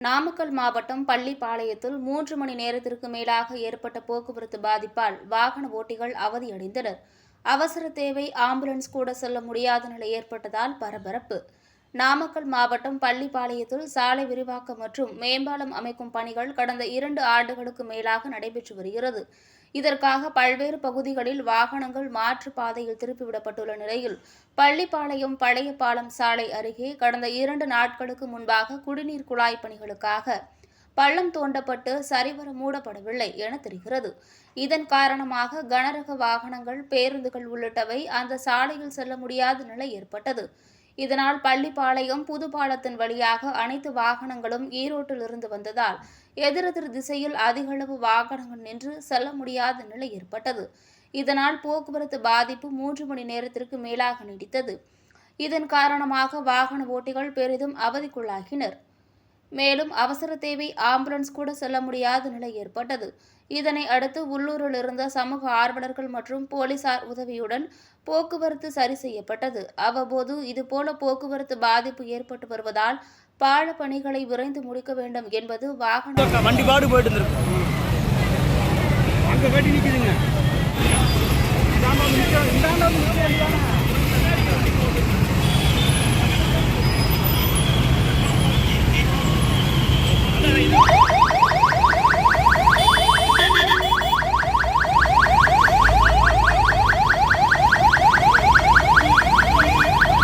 நாமக்கல் மாவட்டம் பள்ளிப்பாளையத்தில் மூன்று மணி நேரத்திற்கு மேலாக ஏற்பட்ட போக்குவரத்து பாதிப்பால் வாகன ஓட்டிகள் அவதியடைந்தனர். அவசர தேவை ஆம்புலன்ஸ் கூட செல்ல முடியாத நிலை ஏற்பட்டதால் பரபரப்பு. நாமக்கல் மாவட்டம் பள்ளிப்பாளையத்தில் சாலை விரிவாக்கம் மற்றும் மேம்பாலம் அமைக்கும் பணிகள் கடந்த இரண்டு ஆண்டுகளுக்கு மேலாக நடைபெற்று வருகிறது. இதற்காக பல்வேறு பகுதிகளில் வாகனங்கள் மாற்று பாதையில் திருப்பிவிடப்பட்டுள்ள நிலையில் பள்ளிப்பாளையம் பழைய பாலம் சாலை அருகே கடந்த இரண்டு நாட்களுக்கு முன்பாக குடிநீர் குழாய் பணிகளுக்காக பள்ளம் தோண்டப்பட்டு சரிவர மூடப்படவில்லை என தெரிகிறது. இதன் காரணமாக கனரக வாகனங்கள் பேருந்துகள் உள்ளிட்டவை அந்த சாலையில் செல்ல முடியாத நிலை ஏற்பட்டது. இதனால் பள்ளிப்பாளையம் புதுப்பாலத்தின் வழியாக அனைத்து வாகனங்களும் ஈரோட்டிலிருந்து வந்ததால் எதிரெதிர் திசையில் அதிகளவு வாகனங்கள் நின்று செல்ல முடியாத நிலை ஏற்பட்டது. இதனால் போக்குவரத்து பாதிப்பு மூன்று மணி நேரத்திற்கு மேலாக நீடித்தது. இதன் காரணமாக வாகன ஓட்டிகள் பெரிதும் அவதிக்குள்ளாகினர். மேலும் அவசர தேவை ஆம்புலன்ஸ் கூட செல்ல முடியாத நிலை ஏற்பட்டது. இதனை அடுத்து உள்ளூரில் இருந்த சமூக ஆர்வலர்கள் மற்றும் போலீசார் உதவியுடன் போக்குவரத்து சரி செய்யப்பட்டது. அவ்வப்போது இதுபோல போக்குவரத்து பாதிப்பு ஏற்பட்டு வருவதால் பாழ பணிகளை விரைந்து முடிக்க வேண்டும் என்பது வாகன வண்டி பாடு போயிட்டு